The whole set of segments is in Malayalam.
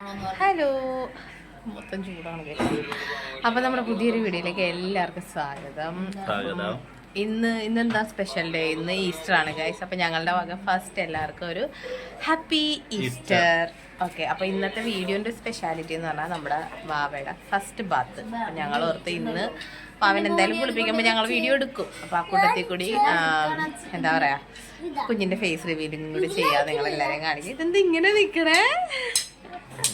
ഹലോ. മൊത്തം ചൂടാണ് കേട്ടോ. അപ്പൊ നമ്മുടെ പുതിയൊരു വീഡിയോയിലേക്ക് എല്ലാവർക്കും സ്വാഗതം. സ്വാഗതം. ഇന്ന് ഇന്നെന്താ സ്പെഷ്യൽ ഡേ ഇന്ന് ഈസ്റ്റർ ആണ് ഗൈസ് അപ്പൊ ഞങ്ങളുടെ വക ഫസ്റ്റ് എല്ലാവർക്കും ഒരു ഹാപ്പി ഈസ്റ്റർ ഓക്കെ അപ്പൊ ഇന്നത്തെ വീഡിയോന്റെ സ്പെഷ്യാലിറ്റി എന്ന് പറഞ്ഞാൽ നമ്മുടെ വാവയുടെ ഫസ്റ്റ് ബാത്ത് ഞങ്ങൾ ഓർത്ത് ഇന്ന് വാവൻ എന്തായാലും കുളിപ്പിക്കുമ്പോൾ ഞങ്ങൾ വീഡിയോ എടുക്കും. അപ്പൊ ആ കൂട്ടത്തിൽ കൂടി എന്താ പറയാ കുഞ്ഞിന്റെ ഫേസ് റിവീലിംഗ് കൂടി ചെയ്യാതെ നിങ്ങൾ എല്ലാവരെയും കാണിക്കും. ഇതെന്താ ഇങ്ങനെ നിക്കണേ?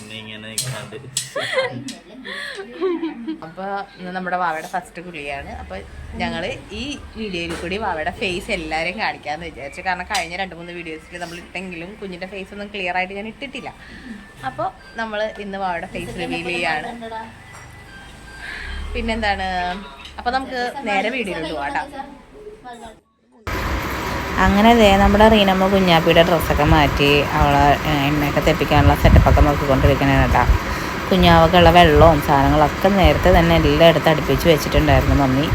ഇന്നിങ്ങനെ നിൽക്കാണ്ട് അപ്പൊ ഇന്ന് നമ്മുടെ വാവയുടെ ഫസ്റ്റ് കുളിയാണ്. അപ്പൊ ഞങ്ങൾ ഈ വീഡിയോയിൽ കൂടി വാവയുടെ ഫേസ് എല്ലാവരെയും കാണിക്കാന്ന് വിചാരിച്ചു. കാരണം കഴിഞ്ഞ രണ്ട് മൂന്ന് വീഡിയോസിൽ നമ്മൾ ഇട്ടെങ്കിലും കുഞ്ഞിന്റെ ഫേസ് ഒന്നും ക്ലിയർ ആയിട്ട് ഞാൻ ഇട്ടിട്ടില്ല. അപ്പോൾ നമ്മൾ ഇന്ന് വാവയുടെ ഫേസ് റിവീൽ ചെയ്യാണ്. പിന്നെന്താണ്? അപ്പൊ നമുക്ക് നേരെ വീഡിയോയിലോട്ട് പോകാം അങ്ങനെ ദേ നമ്മുടെ റീനമ്മ കുഞ്ഞാപ്പിയുടെ ഡ്രസ്സൊക്കെ മാറ്റി അവളെ എണ്ണയൊക്കെ തെപ്പിക്കാനുള്ള സെറ്റപ്പൊക്കെ നോക്കിക്കൊണ്ടിരിക്കണേ കേട്ടാ. കുഞ്ഞാവക്കുള്ള വെള്ളവും സാധനങ്ങളൊക്കെ നേരത്തെ തന്നെ എടുത്ത് അടുപ്പിച്ച് വെച്ചിട്ടുണ്ടായിരുന്നു മമ്മി.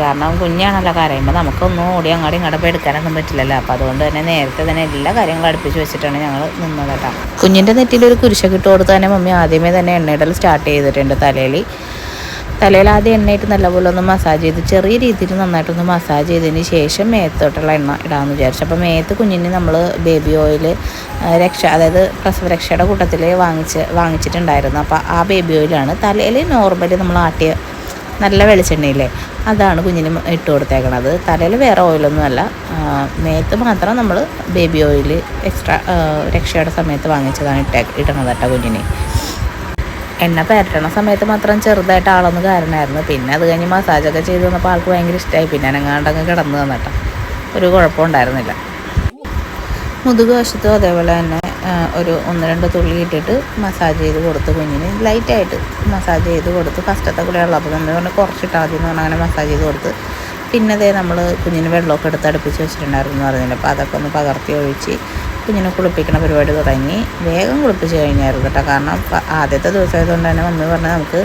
കാരണം കുഞ്ഞാണല്ലോ കരയുമ്പോൾ നമുക്കൊന്നും ഓടി അങ്ങോട്ടും ഇങ്ങോട്ടും പോയി എടുക്കാനൊന്നും പറ്റില്ലല്ലോ. അപ്പോൾ അതുകൊണ്ട് തന്നെ നേരത്തെ തന്നെ എല്ലാ കാര്യങ്ങളും അടുപ്പിച്ച് വെച്ചിട്ടാണ് ഞങ്ങൾ നിന്നത് കേട്ടോ. കുഞ്ഞിന്റെ നെറ്റിയിൽ ഒരു കുരിശൊക്കെ ഇട്ട് കൊടുത്ത് തന്നെ മമ്മി ആദ്യമേ തന്നെ എണ്ണയിടൽ സ്റ്റാർട്ട് ചെയ്തിട്ടുണ്ട് തലയിൽ തലയിൽ ആദ്യം എണ്ണയിട്ട് നല്ലപോലെ ഒന്ന് മസാജ് ചെയ്ത് ചെറിയ രീതിയിൽ നന്നായിട്ടൊന്ന് മസാജ് ചെയ്തതിന് ശേഷം മേത്തോട്ടുള്ള എണ്ണ ഇടാമെന്ന് വിചാരിച്ചു. അപ്പോൾ മേത്ത് കുഞ്ഞിന് നമ്മൾ ബേബി ഓയിൽ രക്ഷ അതായത് പ്രസവരക്ഷയുടെ കൂട്ടത്തിൽ വാങ്ങിച്ച് വാങ്ങിച്ചിട്ടുണ്ടായിരുന്നു. അപ്പോൾ ആ ബേബി ഓയിലാണ് തലയിൽ നോർമലി നമ്മൾ ആട്ടിയ നല്ല വെളിച്ചെണ്ണയില്ലേ അതാണ് കുഞ്ഞിന് ഇട്ട് കൊടുത്തേക്കണത്. തലയിൽ വേറെ ഓയിലൊന്നുമല്ല മേത്ത് മാത്രം നമ്മൾ ബേബി ഓയിൽ എക്സ്ട്രാ രക്ഷയുടെ സമയത്ത് വാങ്ങിച്ചതാണ് ഇട്ടേ ഇടണത് കേട്ടോ കുഞ്ഞിന്. എണ്ണ പരട്ടണ സമയത്ത് മാത്രം ചെറുതായിട്ട് ആളൊന്ന് കാരണമായിരുന്നു പിന്നെ അത് കഴിഞ്ഞ് മസാജൊക്കെ ചെയ്ത് വന്നപ്പോൾ ആൾക്ക് ഭയങ്കര ഇഷ്ടമായി പിന്നെ അനങ്ങാണ്ടങ്ങ് കിടന്നു തന്നിട്ടോ ഒരു കുഴപ്പമുണ്ടായിരുന്നില്ല മുതുക് വശത്തും അതേപോലെ തന്നെ ഒരു ഒന്ന് രണ്ട് തുള്ളി ഇട്ടിട്ട് മസാജ് ചെയ്ത് കൊടുത്ത് കുഞ്ഞിന്. ലൈറ്റായിട്ട് മസാജ് ചെയ്ത് കൊടുത്ത് ഫസ്റ്റത്തെ കൂടെ ഉള്ളപ്പോൾ നമ്മൾ പറഞ്ഞ് കുറച്ചിട്ടാൽ മതി എന്ന് പറഞ്ഞാൽ അങ്ങനെ മസാജ് ചെയ്ത് കൊടുത്ത്. പിന്നെ അതേ നമ്മൾ കുഞ്ഞിന് വെള്ളമൊക്കെ എടുത്ത് അടുപ്പിച്ച് വെച്ചിട്ടുണ്ടായിരുന്നു എന്ന് പറഞ്ഞില്ല. അപ്പോൾ അതൊക്കെ ഒന്ന് പകർത്തി ഒഴിച്ച് കുഞ്ഞിനെ കുളിപ്പിക്കണ പരിപാടി തുടങ്ങി വേഗം കുളിപ്പിച്ച് കഴിഞ്ഞായിരുന്നു കേട്ടോ. കാരണം ആദ്യത്തെ ദിവസമായതുകൊണ്ട് തന്നെ മമ്മി പറഞ്ഞാൽ നമുക്ക്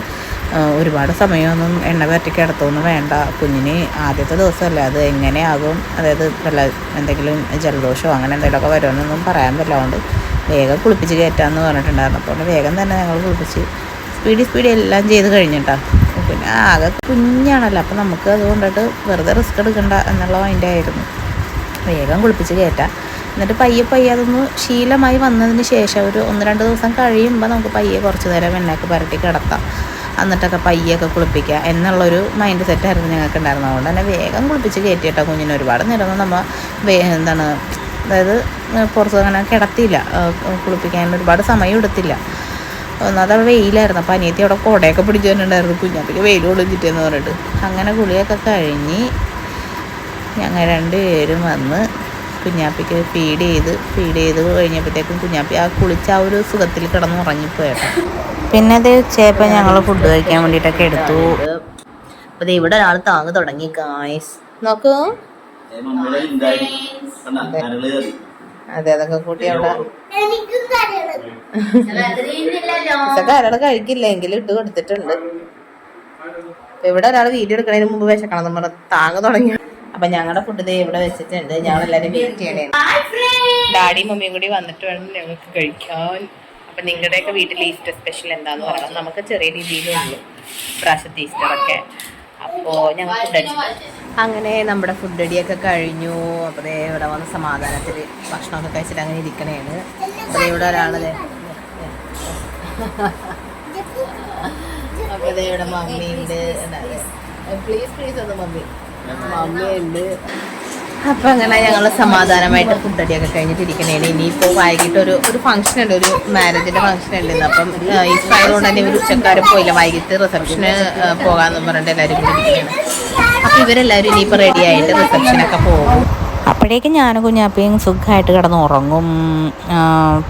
ഒരുപാട് സമയമൊന്നും എണ്ണ പറ്റി കിടത്തൊന്നും വേണ്ട. കുഞ്ഞിന് ആദ്യത്തെ ദിവസമല്ലേ അത് എങ്ങനെയാകും? അതായത് വല്ല എന്തെങ്കിലും ജലദോഷമോ അങ്ങനെ എന്തെങ്കിലുമൊക്കെ വരുമെന്നൊന്നും പറയാൻ പറ്റില്ലാണ്ട് വേഗം കുളിപ്പിച്ച് കയറ്റാമെന്ന് പറഞ്ഞിട്ടുണ്ടായിരുന്നു. അപ്പോൾ വേഗം തന്നെ ഞങ്ങൾ കുളിപ്പിച്ച് സ്പീഡി സ്പീഡി എല്ലാം ചെയ്ത് കഴിഞ്ഞിട്ടാ. പിന്നെ ആകെ കുഞ്ഞാണല്ലോ. അപ്പോൾ നമുക്ക് അതുകൊണ്ടിട്ട് വെറുതെ റിസ്ക് എടുക്കണ്ട എന്നുള്ള മൈൻഡായിരുന്നു വേഗം കുളിപ്പിച്ച് കയറ്റാം. എന്നിട്ട് പയ്യെ പയ്യെ അതൊന്ന് ശീലമായി വന്നതിന് ശേഷം ഒരു ഒന്ന് രണ്ട് ദിവസം കഴിയുമ്പോൾ നമുക്ക് പയ്യെ കുറച്ച് നേരം എണ്ണയൊക്കെ പുരട്ടി കിടത്താം. എന്നിട്ടൊക്കെ പയ്യൊക്കെ കുളിപ്പിക്കുക എന്നുള്ളൊരു മൈൻഡ് സെറ്റായിരുന്നു ഞങ്ങൾക്ക് ഉണ്ടായിരുന്നത്. അതുകൊണ്ട് തന്നെ വേഗം കുളിപ്പിച്ച് കയറ്റിയിട്ടോ കുഞ്ഞിനെ. ഒരുപാട് നേരമൊന്നും നമ്മൾ വേ എന്താണ് അതായത് പുറത്ത് അങ്ങനെ കിടത്തിയില്ല. കുളിപ്പിക്കാൻ ഒരുപാട് സമയം എടുത്തില്ല. ഒന്നാമത് അവിടെ വെയിലായിരുന്നു. അപ്പോൾ അനിയത്തി അവിടെ കുടയൊക്കെ പിടിച്ചു തന്നിട്ടുണ്ടായിരുന്നു കുഞ്ഞാപ്പിക്ക് വെയിൽ കൊള്ളിച്ചിട്ടെന്ന് പറഞ്ഞിട്ട്. അങ്ങനെ കുളിയൊക്കെ കഴിഞ്ഞ് ഞങ്ങൾ രണ്ടുപേരും വന്ന് കുഞ്ഞാപ്പിക്ക് ഫീഡ് ചെയ്ത് ഫീഡ് ചെയ്ത് കഴിഞ്ഞപ്പോഴത്തേക്കും കുഞ്ഞാപ്പി ആ കുളിച്ച് ആ ഒരു സുഖത്തിൽ കിടന്ന് ഉറങ്ങിപ്പോയേട്ടോ പിന്നെ അത് ചേപ്പ ഞങ്ങൾ ഫുഡ് കഴിക്കാൻ വേണ്ടിയിട്ടൊക്കെ എടുത്തു. അപ്പോൾ ദേ ഇവിടെ ഒരാൾ താങ്ങ് തുടങ്ങി ഗായ്സ് നോക്കൂ. അതെ. അതൊക്കെ കൂട്ടി അവിടെ. കരട് കഴിക്കില്ല? എങ്കിലും ഇട്ട് കൊടുത്തിട്ടുണ്ട്. ഇവിടെ ഒരാൾ വീഡിയോ എടുക്കണതിന് മുമ്പ് വിശക്കണം നമ്മുടെ താങ്ങ് തുടങ്ങി. അപ്പൊ ഞങ്ങളുടെ ഫുഡ് ദേ ഇവിടെ വെച്ചിട്ടുണ്ട്. ഞങ്ങൾ എല്ലാരും വെയിറ്റ് ചെയ്യണേ ഡാഡി മമ്മിയും കൂടി വന്നിട്ട് വേണം ഞങ്ങൾക്ക് കഴിക്കാൻ? അപ്പൊ നിങ്ങളുടെയൊക്കെ വീട്ടിൽ ഈസ്റ്റർ സ്പെഷ്യൽ എന്താന്ന് പറയണം. നമുക്ക് ചെറിയ രീതിയിലുള്ളൂ പ്രാവശ്യത്തെ ഈസ്റ്റർ ഒക്കെ. അപ്പോ ഞങ്ങൾ ഫുഡ് അടിച്ചു. അങ്ങനെ നമ്മുടെ ഫുഡ് അടിയൊക്കെ കഴിഞ്ഞു. അപ്പോൾ ദേ ഇവിടെ വന്ന സമാധാനത്തിൽ ഭക്ഷണമൊക്കെ കഴിച്ചിട്ട് അങ്ങനെ ഇരിക്കണേന്ന് അപ്പൊ ദേ ഇവിടെ ഒരാളല്ലേ ദേ. അപ്പൊ ദേ ഇവിടെ മമ്മി ഉണ്ട് പ്ലീസ് പ്ലീസ് ഒന്ന് മമ്മി. അപ്പൊ അങ്ങനെ ഞങ്ങൾ സമാധാനമായിട്ട് ഫുഡ് അടിയൊക്കെ കഴിഞ്ഞിട്ട് ഇരിക്കണേണ് ഇനിയിപ്പോ വൈകിട്ട് ഒരു ഒരു ഫംഗ്ഷൻ ഉണ്ട്. ഒരു മാരേജിന്റെ ഫംഗ്ഷൻ ഉണ്ട്. അപ്പം ഈ ആയതുകൊണ്ട് തന്നെ ഇവർ ഉച്ചക്കാരും പോയില്ല. വൈകിട്ട് റിസപ്ഷന് പോകാന്ന് പറഞ്ഞിട്ട് എല്ലാവരും കൂടി ഇരിക്കുകയാണ് അപ്പൊ ഇവരെല്ലാവരും ഇനിയിപ്പോ റെഡി ആയിട്ട് റിസപ്ഷനൊക്കെ പോകും. അപ്പോഴേക്കും ഞാനും കുഞ്ഞാപ്പിയും സുഖമായിട്ട് കിടന്ന് ഉറങ്ങും.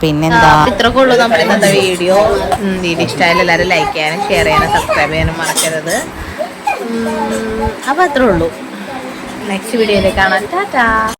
പിന്നെന്താ? ഇത്രയൊക്കെ ഉള്ളൂ നമ്മുടെ ഇന്നത്തെ വീഡിയോ. വീഡിയോ ഇഷ്ടമായാലും എല്ലാവരും ലൈക്ക് ചെയ്യാനും ഷെയർ ചെയ്യാനും സബ്സ്ക്രൈബ് ചെയ്യാനും മറക്കരുത്. അപ്പോൾ അപ്പൊ അത്രേ ഉള്ളൂ. നെക്സ്റ്റ് വീഡിയോയിൽ കാണാം. ടാറ്റാ.